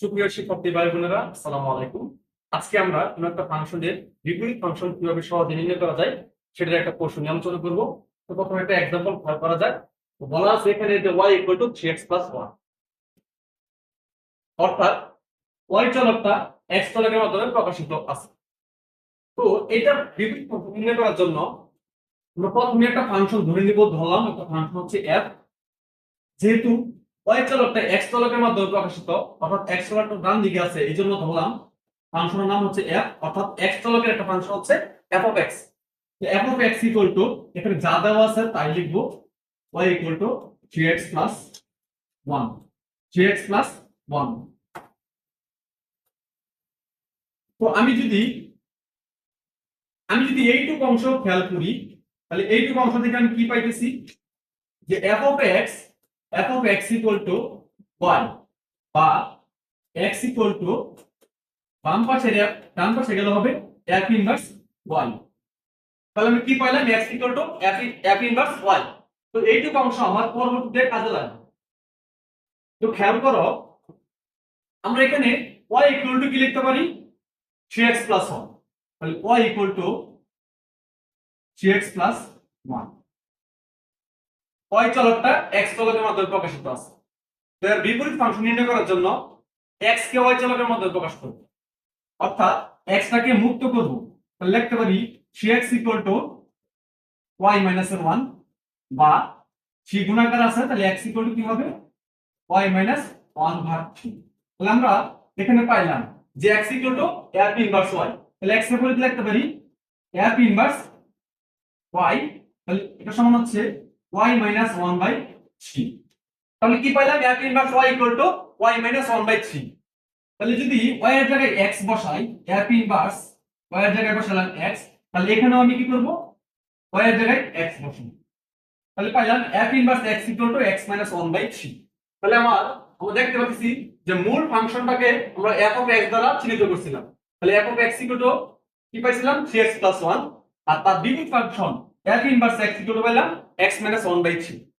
সুপ্রিয় শিক্ষার্থী ভাই বোনেরা আসসালামু আলাইকুম। আজকে আমরা কোন একটা ফাংশনের বিপরীত ফাংশন কীভাবে সহজে নির্ণয় করা যায়, সেটার একটা কৌশল নিয়ে আলোচনা করব। তো প্রথমে একটা এক্সাম্পল খেয়াল করা তো বলা আছে এখানে যে y equal to three X plus one অর্থাৎ y চলকটা x চলকের মাধ্যমে প্রকাশিত আছে। তো এটা বিপরীত নির্ণয় করার জন্য আমরা প্রথমে একটা ফাংশন ধরে নিব, ধরলাম। একটা ফাংশন হচ্ছে f যেহেতু y চলকটা চলকের মাধ্যমে প্রকাশিত, অর্থাৎ চলকটা ডান দিকে আছে ফাংশনের নাম হচ্ছে অর্থাৎ চলকের একটা ফাংশন হচ্ছে এখানে যা দেওয়া আছে তাই লিখব y equal to 3x plus 1 3x plus 1 তো আমি যদি আমি যদি এইটুকু অংশ খেয়াল করি, তাহলে এইটুকু অংশ থেকে আমি কি পাইতেছি? যে of x f of x equal to y বা x equal to বাম পাশের f ডান পাশে গেলে হবে f ইনভার্স y তাহলে আমি কি পাইলাম? X equal to f f inverse y তো এইটুকু অংশ আমার পরবর্তীতে কাজে লাগবে। তো খেয়াল করো, আমরা এখানে y equal to কি লিখতে পারি? 3x plus 1 তাহলে y equal to 3x plus 1 y চলকটা x চলকের মাধ্যমে প্রকাশিত আছে। এর বিপরীত ফাংশন নির্ণয় করার জন্য x কে y চলকের মাধ্যমে প্রকাশ করব। অর্থাৎ x টাকে মুক্ত করব। তাহলে লিখতে পারি 3x টু y মাইনাস 1 বা 3 গুণাকার আছে, তাহলে x টু কি হবে? Y মাইনাস 1 ভাগ 3 তাহলে আমরা এখানে পাইলাম যে x to f inverse y তাহলে x এর পরিবর্তে লিখতে পারি f ইনভার্স y তাহলে এটা সমান হচ্ছে y minus one by three তাহলে কি পাইলাম? এক inverse y equal to y minus one by three তাহলে যদি y এর জায়গায় x বসাই f ইনভার্স y এর জায়গায় বসালাম x, তাহলে এখানেও আমি কি করব? y এর জায়গায় x বসাবো তাহলে পাইলাম f inverse x equal to x minus one by three তাহলে আমার, আমরা দেখতে পাচ্ছি যে মূল ফাংশনটাকে আমরা f অফ x দ্বারা চিহ্নিত করছিলাম। তাহলে f of x equal to কি পাইছিলাম? 3x 1 আর তার বিপরীত function f inverse x equal to পাইলাম x মাইনাস 1 বাই 3